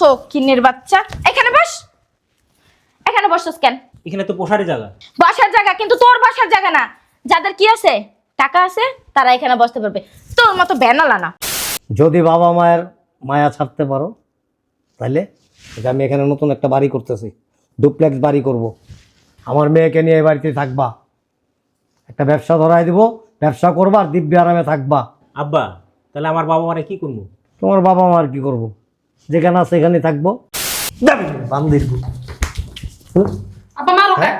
ফকিনের বাচ্চা। এখানে বস। এখানে বসছস কেন? এখানে তো পোষারই জায়গা। বসার জায়গা কিন্তু তোর বসার জায়গা না। যাদের কি আছে টাকা আছে তারা এখানে বসতে পারবে। তোর মতো ব্যানালা না। যদি বাবা মায়ের মায়া ছাড়তে পারো তাহলে আমি এখানে নতুন একটা বাড়ি করতেছি। ডুপ্লেক্স বাড়ি করব। আমার মেয়েকে নিয়ে এই বাড়িতে থাকবা। একটা ব্যবসা ধরাই দিব ব্যবসা করবা আর দিব্য আরামে থাকবা। আব্বা তাহলে আমার বাবা মারে কি করব? তোমার বাবা মা আর কি করব? যেখানে আছে সেখানে থাকব। বান্দির কে?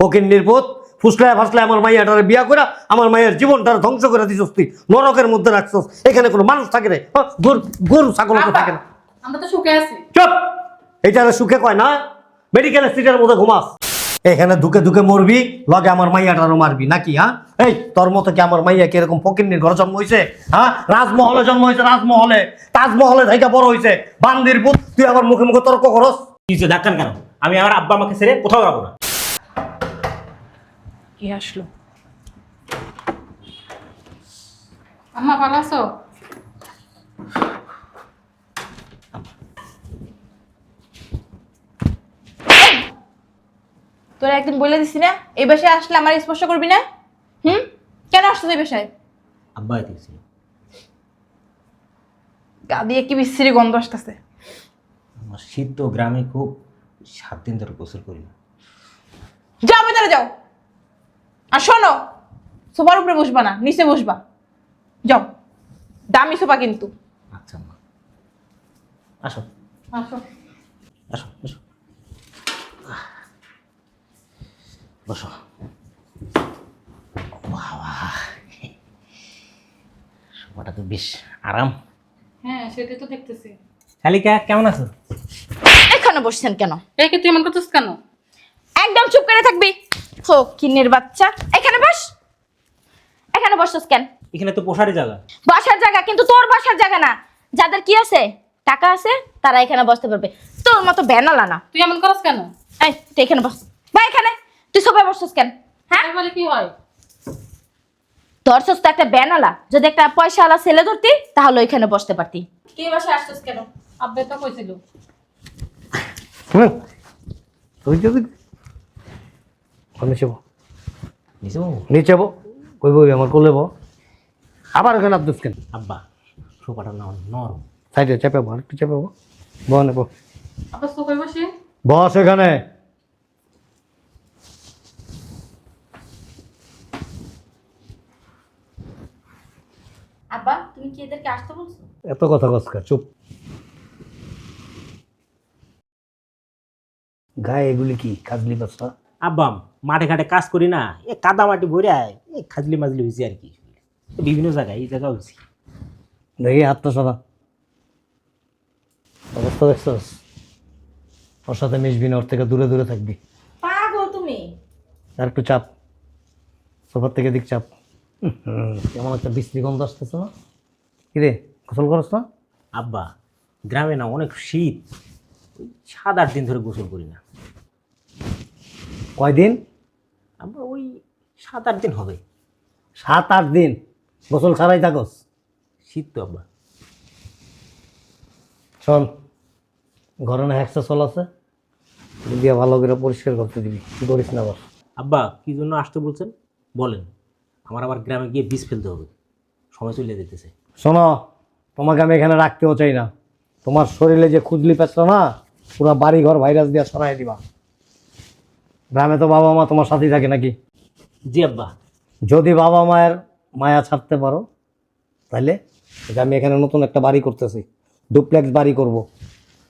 ফকির নির্বোধ ফুসলায় ফাসলায় আমার মাইয়াটারে বিয়া করে আমার মায়ের জীবনটার ধ্বংস করে দিছস তুই। নরকের মধ্যে রাখছস। এখানে কোনো মানুষ থাকে রে হ্যাঁ, গরু গরু ছাগল থাকে না। আমরা তো সুখে আছি। চুপ! এটারে সুখে কয় না? মেডিকেল সিটের মধ্যে ঘুমাস। এখানে ধুকে ধুকে মরবি লগে আমার মাইয়াটারও মারবি নাকি হ্যাঁ? এই তোর মতো কি আমার মাইয়া কি এরকম ফকিন্নির ঘরে জন্ম হয়েছে হ্যাঁ? রাজমহলে জন্ম হয়েছে রাজমহলে। তাজমহলে থেকে বড় হয়েছে বান্দির পুত তুই আমার মুখে মুখে তর্ক করস। কিছু ধাক্কান কেন? আমি আমার আব্বা আমাকে ছেড়ে কোথাও যাব না। কি আসলো? আম্মা ভালো আছো? তোরা একদিন বলে দিছি না? এই বাসায় আসলে আমার স্পর্শ করবি না? হুম? কেন আসতো এই বাসায়? আব্বা এসেছি গা দিয়ে কি বিশ্রী গন্ধ আসতেছে। আমার শীত তো গ্রামে খুব সাত দিন ধরে গোসল করি না। যাও ভেতরে যাও। আর শোনো সোফার উপরে বসবা না নিচে বসবা। যাও। দামি সোফা কিন্তু। আচ্ছা আসো। আসো। আসো আসো। বসো। বাবা। সোফাটা তো বেশ আরাম। হ্যাঁ সেটাই তো দেখতেছি। শালিকা কেমন আছো? এখানে বসছেন কেন? তুই এমন করছিস কেন? একদম চুপ করে থাকবি। বাচ্চা। এখানে বস। এখানে বসছস কেন? এখানে তো পোষারই জায়গা। বসার জায়গা কিন্তু তোর বসার জায়গা না। যাদের কি আছে টাকা আছে তারা এখানে বসতে পারবে। তোর মতো ব্যানালা না। তুই এমন করস কেন? এই তুই এখানে বস। বা এখানে। তুই সবাই বসছস কেন? হ্যাঁ? বলে কি হয়? ধরছস তো একটা ব্যানালা যদি একটা পয়সাওয়ালা ছেলে ধরতি তাহলে ওইখানে বসতে পারতি। কি বাসায় আসছস কেন? আব্বে তো কইছিল। তুই যদি নিচে বো নিচে নিচে কই বই আমার কোলে বো আবার ওখানে আব্দুস কেন? আব্বা সোফাটা না নরম। সাইডে চেপে বো একটু চেপে বো বো নেব আবার বসে। বস এখানে আব্বা তুমি কি এদেরকে আসতে বলছো? এত কথা কসকা চুপ। গায়ে এগুলি কি কাজলি বাচ্চা আব্বা মাঠে ঘাটে কাজ করি না এ কাদা মাটি ভরে আয় এ খাজলি মাজলি হয়েছে আর কি। বিভিন্ন জায়গায় এই জায়গা হয়েছি দেখি হাতটা সরা। অবস্থা দেখছস? ওর সাথে মিশবি না ওর থেকে দূরে দূরে থাকবি। পাগল তুমি। আর একটু চাপ। সোফার থেকে দিক চাপ। কেমন একটা বিশ্রী গন্ধ আসতেছে না? কিরে গোসল করস না? আব্বা গ্রামে না অনেক শীত। ওই সাত আট দিন ধরে গোসল করি না। কয়দিন? আব্বা ওই সাত আট দিন হবে। সাত আট দিন? গোসল ছাড়াই থাকস? শীত তো আব্বা। শোন ঘরে না হ্যাক্সা চল আছে। দিয়ে ভালো করে পরিষ্কার করতে দিবি। কি করিস না আবার? আব্বা কি জন্য আসতে বলছেন? বলেন। আমার আবার গ্রামে গিয়ে বীজ ফেলতে হবে। সময় চলে যেতেছে শোনো তোমাকে আমি এখানে রাখতেও চাই না। তোমার শরীরে যে খুজলি পেঁচটা না পুরো বাড়ি ঘর ভাইরাস দিয়ে সরাই দিবা। গ্রামে তো বাবা মা তোমার সাথেই থাকে নাকি? জি আব্বা। যদি বাবা মায়ের মায়া ছাড়তে পারো তাহলে আমি এখানে নতুন একটা বাড়ি করতেছি। ডুপ্লেক্স বাড়ি করব।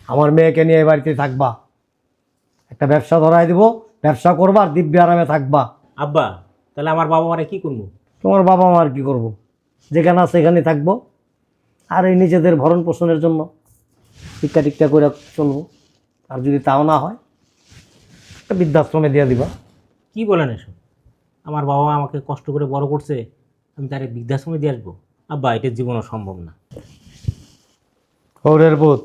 আমার মেয়েকে নিয়ে এই বাড়িতে থাকবা। একটা ব্যবসা ধরাই দিব ব্যবসা করবা আর দিব্য আরামে থাকবা। আব্বা তাহলে আমার বাবা মারে কি করব? তোমার বাবা মা আর কি করব? যেখানে আছে সেখানে থাকব। আর এই নিজেদের ভরণ পোষণের জন্য টিক্কা টিক্কা করে চলবো। আর যদি তাও না হয় একটা বৃদ্ধাশ্রমে দিয়ে দিবা। কি বলেন এসব? আমার বাবা আমাকে কষ্ট করে বড় করছে আমি তার বৃদ্ধাশ্রমে দিয়ে আসব? আব্বা এটা জীবনও সম্ভব না। ওরের ভূত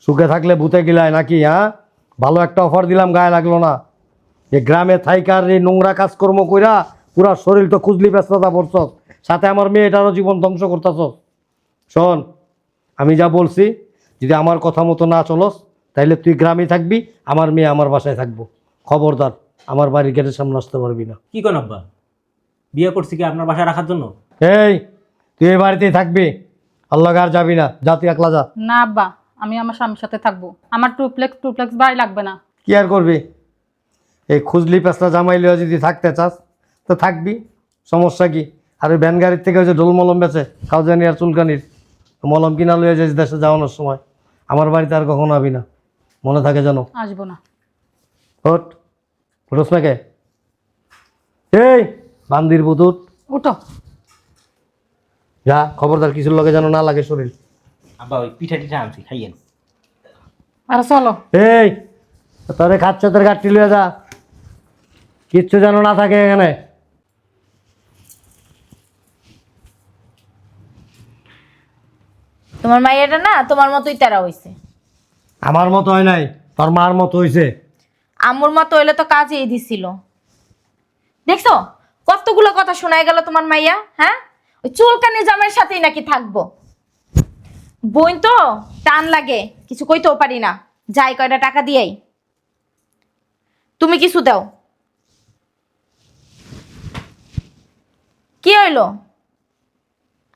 সুখে থাকলে ভূতে গিলায় নাকি হ্যাঁ? ভালো একটা অফার দিলাম গায়ে লাগল না। যে গ্রামে থাইকার এই নোংরা কাজকর্ম কইরা পুরা শরীর তো খুজলি ব্যস্ততা পড়ছ সাথে আমার মেয়েটারও জীবন ধ্বংস করতেছ শোন আমি যা বলছি যদি আমার কথা মতো না চলস তাইলে তুই গ্রামে থাকবি আমার মেয়ে আমার বাসায় থাকব। খবরদার আমার বাড়ির গেটের সামনে আসতে পারবি না। কি কোন আব্বা? বিয়ে করছি কি আপনার বাসায় রাখার জন্য? এই তুই এই বাড়িতেই থাকবি। আল্লাহ আর যাবি না। যা তুই একলা যা। না আব্বা আমি আমার স্বামীর সাথে থাকব। আমার টুপ্লেক্স টুপ্লেক্স বাড়ি লাগবে না। কি আর করবি? এই খুজলি পেঁচটা জামাই লিয়ে যদি থাকতে চাস তো থাকবি। সমস্যা কি? আর ওই ভ্যান গাড়ির থেকে ওই যে ঢোল মলম বেচে কাউজানি আর চুলকানির মলম কিনা লইয়া যাইস দেশে যাওয়ানোর সময়। আমার বাড়িতে আর কখনো আবি না। মনে থাকে জানো আসব না। ওট উঠোস না কে এই বান্দির বুতুট উঠো। যা খবরদার কিছুর লগে যেন না লাগে শরীর। আব্বা ওই পিঠা টিঠা আনছি খাইয়েন। আর চলো। এই তোরে খাচ্ছে তোর গাঠটি লইয়া যা। কিচ্ছু যেন না থাকে এখানে। তোমার মাইয়াটা না তোমার মতোই তেরা হইছে। আমার মতো হয় নাই তোর মার মতো হইছে। আম্মুর মতো হইলে তো কাজেই দিছিল। দেখছ? কতগুলো কথা শোনাই গেল তোমার মাইয়া হ্যাঁ? ওই চুলকানি জামের সাথেই নাকি থাকব। বোন তো টান লাগে কিছু কইতেও পারি না। যাই কয়টা টাকা দিয়াই। তুমি কিছু দাও। কি হইল?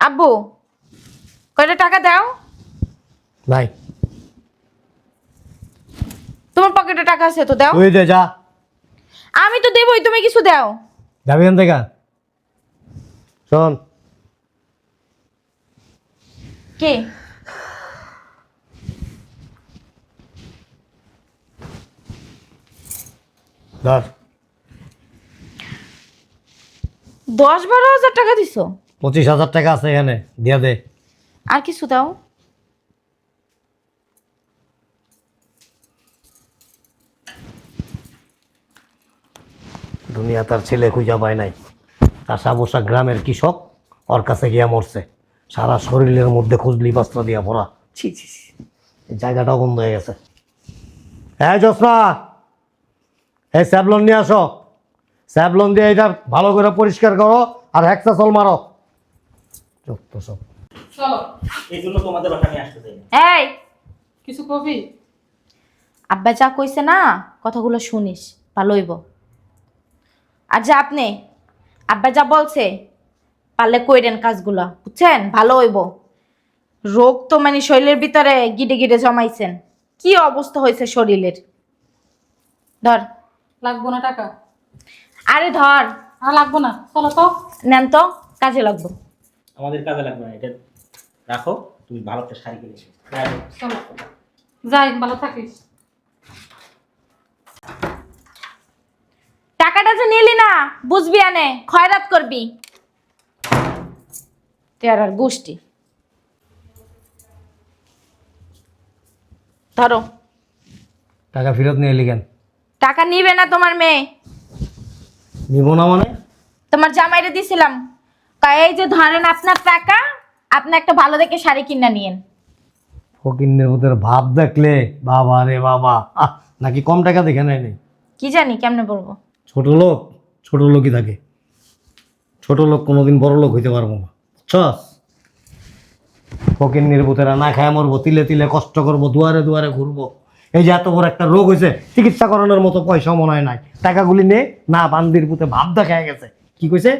আব্বু কয়টা টাকা দাও? ভাই। তোমার পকেটে টাকা আছে তো দাও। তুই দে যা। আমি তো দেবই তুমি কিছু দাও। যাবি এখান থেকে? শোন। কে? ধর। দশ বারো হাজার টাকা দিছো? পঁচিশ হাজার টাকা আছে এখানে দিয়া দে। আর কিছু দাও। দুনিয়া তার ছেলে খুঁজা পায় নাই। চাষা বসা গ্রামের কৃষক ওর কাছে গিয়া মরছে। সারা শরীরের মধ্যে খুঁজলি বস্ত্র দিয়া ভরা। ছি ছি জায়গাটাও বন্ধ হয়ে গেছে। হ্যাঁ জোসনা এই স্যাবলন নিয়ে আসো। স্যাবলন দিয়ে এটা ভালো করে পরিষ্কার করো আর হ্যাক্সাসল মারো। চোদ্দ সব। চলো। এই জন্য তোমাদের আসতে চাই না। এই! কিছু কবি? আব্বা যা কইছে না কথাগুলো শুনিস ভালো হইব আর যা আপনি আব্বা যা বলছে পারলে কইরেন কাজগুলা বুঝছেন? ভালো হইব। রোগ তো মানে শরীরের ভিতরে গিডে গিডে জমাইছেন। কি অবস্থা হয়েছে শরীরের? ধর। লাগবো না টাকা? আরে ধর। আর লাগবো না। চলো তো। নেন তো কাজে লাগবো। আমাদের কাজে লাগবে না এটা রাখো তুমি ভালো একটা শাড়ি কিনে এসো। চলো। যাই ভালো থাকিস। টাকাটা যে নিলি না বুঝবি আনে খয়রাত করবি। তেরার গোষ্ঠী ধরো। টাকা ফেরত নিয়ে এলি কেন? টাকা নিবে না তোমার মেয়ে। নিব না মানে? তোমার জামাইরে দিছিলাম। কয়, এই যে ধরেন আপনার টাকা আপনি একটা ভালো দেখে শাড়ি কিনা নিয়েন। ফকিন্নের ওদের ভাব দেখলে বাবা রে বাবা আহ, নাকি কম টাকা দেখে নেয় নেই কি জানি কেমনে বলব? ছোট লোক ছোট লোকই থাকে। ছোট লোক কোনোদিন বড় লোক হইতে পারব না বুঝছস? ফকির নির্বুতেরা না খায় মরবো তিলে তিলে কষ্ট করব দুয়ারে দুয়ারে ঘুরবো। এই যে এত বড় একটা রোগ হয়েছে চিকিৎসা করানোর মতো পয়সা মনে হয় নাই। টাকাগুলি নে না বান্দির পুতে ভাব দেখায় গেছে। কি কইছে?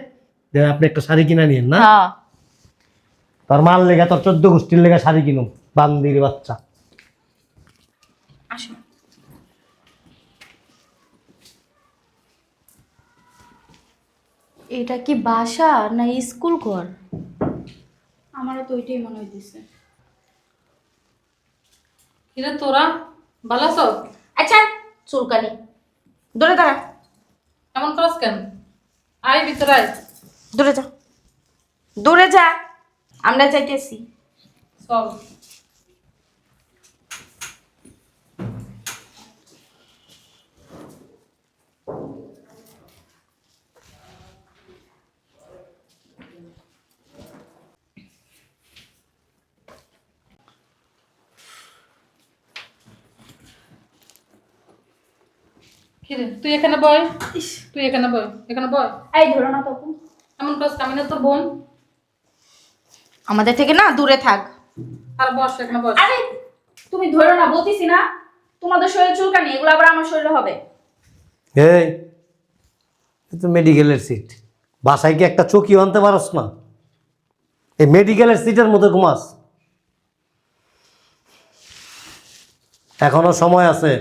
যে আপনি একটা শাড়ি কিনা নিন না? হ্যাঁ। তোর মাল লেগে তোর চোদ্দ গোষ্ঠীর লেগে শাড়ি কিনুম বান্দির বাচ্চা। এটা কি বাসা না স্কুল ঘর? আমারও তো ওইটাই মনে হইতেছে। কিরে তোরা? ভালো আছো? আচ্ছা চুলকানি। দূরে দাঁড়া। এমন করস কেন? আয় ভিতরে আয়। দূরে যা। দূরে যা। আমরা চাইতেছি চল। কিরে তুই এখানে বয় তুই এখানে বয় এখানে বয় এই ধরো না তখন এমন করস আমি না তোর বোন। আমাদের থেকে না দূরে থাক। আর বস এখানে বস। আরে তুমি ধরো না বলতেছি না তোমাদের শরীরে চুলকানি এগুলো আবার আমার শরীরে হবে। এই তো মেডিকেলের সিট বাসায় কি একটা চকি আনতে পারস না? এই মেডিকেলের সিটের মধ্যে ঘুমাস। এখনও সময় আছে।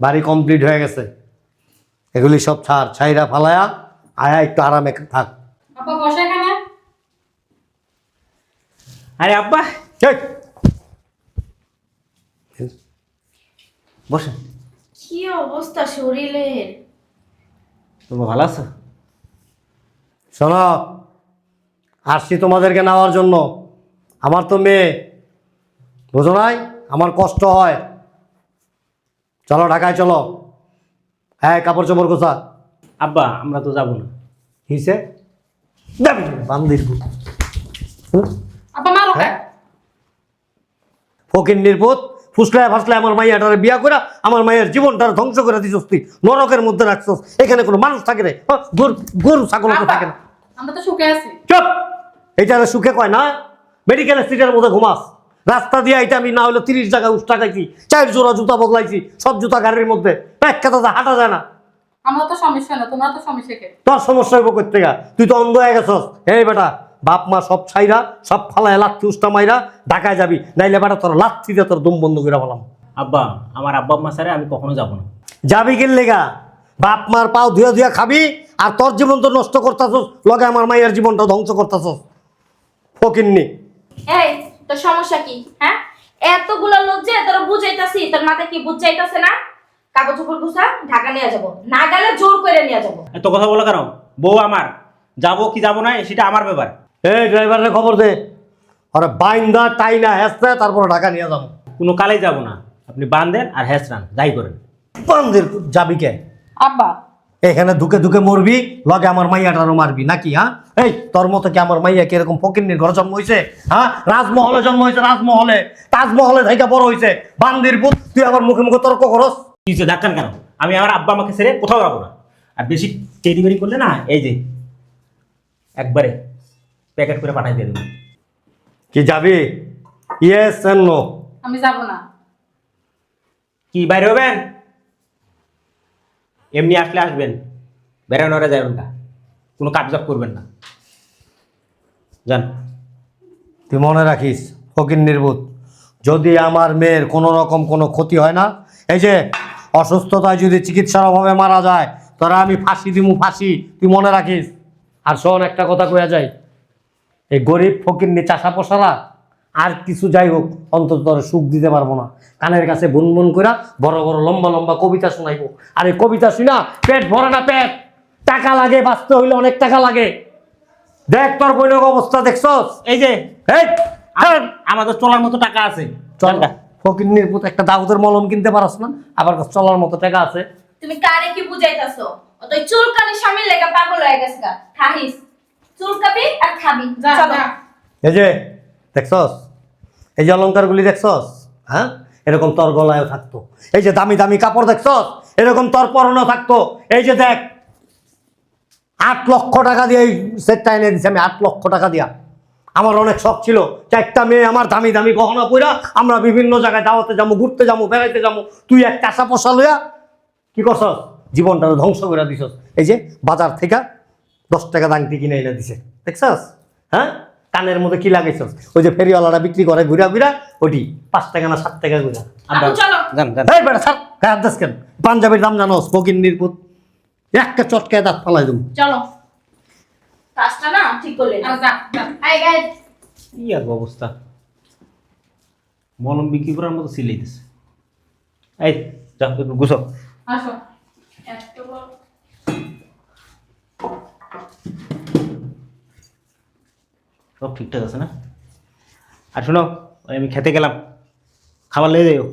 বাড়ি কমপ্লিট হয়ে গেছে। এগুলি সব ছাড় ছাইরা ফালায়া আয়া একটু আরামে থাক। আরে আব্বা! বসে। কি অবস্থা শরীরের? তুমি ভালো আছো? শোনো আসছি তোমাদেরকে নেওয়ার জন্য। আমার তো মেয়ে বোঝো নাই? আমার কষ্ট হয়। চলো ঢাকায় চলো। হ্যাঁ কাপড় চোপড় কোথা আব্বা আমরা তো যাব না। হিসে যাবি বান্দির? মারো হ্যাঁ? ফকির নির্বোধ ফুসলায় ফাসলায় আমার মাইয়াটারে বিয়া করে আমার মায়ের জীবনটার ধ্বংস করে দিছস তুই। নরকের মধ্যে রাখছস। এখানে কোনো মানুষ থাকে রে হ্যাঁ, গরু গরু ছাগল তো থাকে না। আমরা তো সুখে আছি। চুপ! এটা সুখে কয় না? মেডিকেলের সিটের মধ্যে ঘুমাস। রাস্তা দিয়ে এটা আমি না হলে তিরিশ টাকা উষ্টা খাইছি চার জোড়া জুতা বদলাইছি সব জুতা গাড়ির মধ্যে। এক কথা হাঁটা যায় না। আমরা তো সমস্যা না তোমরা তো সমস্যা কে? তোর সমস্যা হইব করতে গা তুই তো অন্ধ হয়ে গেছস। এই বেটা বাপ মা সব ছাইরা সব ফালায় লাথি উষ্টা মাইরা ঢাকায় যাবি। নাইলে বেটা তোর লাথি দিয়ে তোর দম বন্ধ করে ফেলাম। আব্বা আমার আব্বা আম্মা স্যারে আমি কখনো যাব না। যাবি কিনলে গা বাপ মার পাও ধুয়ে ধুয়ে খাবি আর তোর জীবন তো নষ্ট করতাছস লগে আমার মায়ের জীবনটা ধ্বংস করতাছস। ফকিন্নি। এই তোর সমস্যা কি? হ্যাঁ? এতগুলো লোক যে তোরা বুঝাইতাছি তোর মাথায় কি বুঝাইতাছে না? কাগজ চোপড় গুছা ঢাকা নিয়ে যাব। না গেলে জোর করে নিয়ে যাব। এত কথা বলো কেন? বউ আমার। যাব কি যাব না সেটা আমার ব্যাপার। এই ড্রাইভারের খবর দে। আরে বাইন্দা টাইনা হেসতে তারপর ঢাকা নিয়ে যাব। কোনো কালেই যাব না। আপনি বান্ধেন আর হেসরান যাই করেন। বান্দির যাবি কে? আব্বা। এখানে দুকে দুকে মরবি লগে আমার মাইয়াটারও মারবি নাকি হ্যাঁ? এই তোর মতো কি আমার মাইয়া কি এরকম ফকিন্নির ঘরে জন্ম হয়েছে হ্যাঁ? রাজমহলে জন্ম হয়েছে রাজমহলে। তাজমহলে থেকে বড় হয়েছে বান্দির পুত তুই আমার মুখে মুখে তর্ক করস। কিছু ধাক্কান কেন? আমি আমার আব্বা আমাকে ছেড়ে কোথাও যাব না। আর বেশি টেরিবেরি করলে না এই যে একবারে প্যাকেট করে পাঠাই দিয়ে দেবো কি যাবি? ইয়েস এন্ড নো আমি যাব না। কি বাইরে হবেন? এমনি আসলে আসবেন। বেড়ানোরা যাবেন না। কোনো কাজবাজ করবেন না। যান তুই মনে রাখিস, ফকির নির্বুত যদি আমার মেয়ের কোনো রকম কোনো ক্ষতি হয় না, এই যে অসুস্থতায় যদি চিকিৎসার অভাবে মারা যায়, তোরা আমি ফাঁসি দিমু, ফাঁসি, তুই মনে রাখিস? আর শোন, একটা কথা কয়া যায় এই গরিব ফকির নি চাষা পোষারা, আর কিছু যাই হোক, অন্তত সুখ দিতে পারব না। কানের কাছে বুনবুন কইরা বড় বড় লম্বা লম্বা কবিতা শোনাইবো। আর এই কবিতা শুনা পেট ভরে না পেট। টাকা লাগে, বাঁচতে হইলে অনেক টাকা লাগে। দেখ তোর বৈনক অবস্থা দেখছস? এই যে। এই আম- আমাদের চলার মতো টাকা আছে। চল। চল ফকিন্নির পুত একটা দাউদের মলম কিনতে পারস না? আবার চলার মতো টাকা আছে। তুমি কারে কি বুঝাইতাছো? ও চুলকানি স্বামীর লেগে পাগল হয়ে গেছে গা। খাহিস চুলকাবি আর খাবি। যা চলো। যা। এই যে দেখছস? এই যে অলঙ্কারগুলি দেখছস? হ্যাঁ? এরকম তোর গলায়ও থাকতো। এই যে দামি দামি কাপড় দেখছস? এরকম তোর পরনও থাকতো। এই যে দেখ আট লক্ষ টাকা দিয়ে এই সেটটা এনে দিছি আমি আট লক্ষ টাকা দিয়া। আমার অনেক শখ ছিল চারটা মেয়ে আমার দামি দামি গহনা পইরা আমরা বিভিন্ন জায়গায় দাওয়াতে যাব ঘুরতে যাব বেড়াইতে যাব। তুই এক কাঁচা পোষা লইয়া কি করছস? জীবনটা ধ্বংস করে দিছস। এই যে বাজার থেকে দশ টাকা দাংটি কিনে এনে দিছে। দেখছস? হ্যাঁ? কানের মধ্যে কি লাগাইছস? ওই যে ফেরিওয়ালারা বিক্রি করে ঘুরা ঘুরা ওটি পাঁচ টাকা না সাত টাকা ঘুরা। ছাড়। গায়ে হাত কেন? পাঞ্জাবির দাম জানোস? ফকির নির্পুত একটা চটকায় দাঁত ফালাই দেবো। চলো। কাজটা না? ঠিক করলে আর যা যা। আই গাইস কি আর অবস্থা মলম বিক্রি করার মতো সিলাই দিছে। এই যা একটু গুছো আসো। এত সব ঠিকঠাক আছে না? আর শোনো আমি খেতে গেলাম। খাবার লেগে যাইও।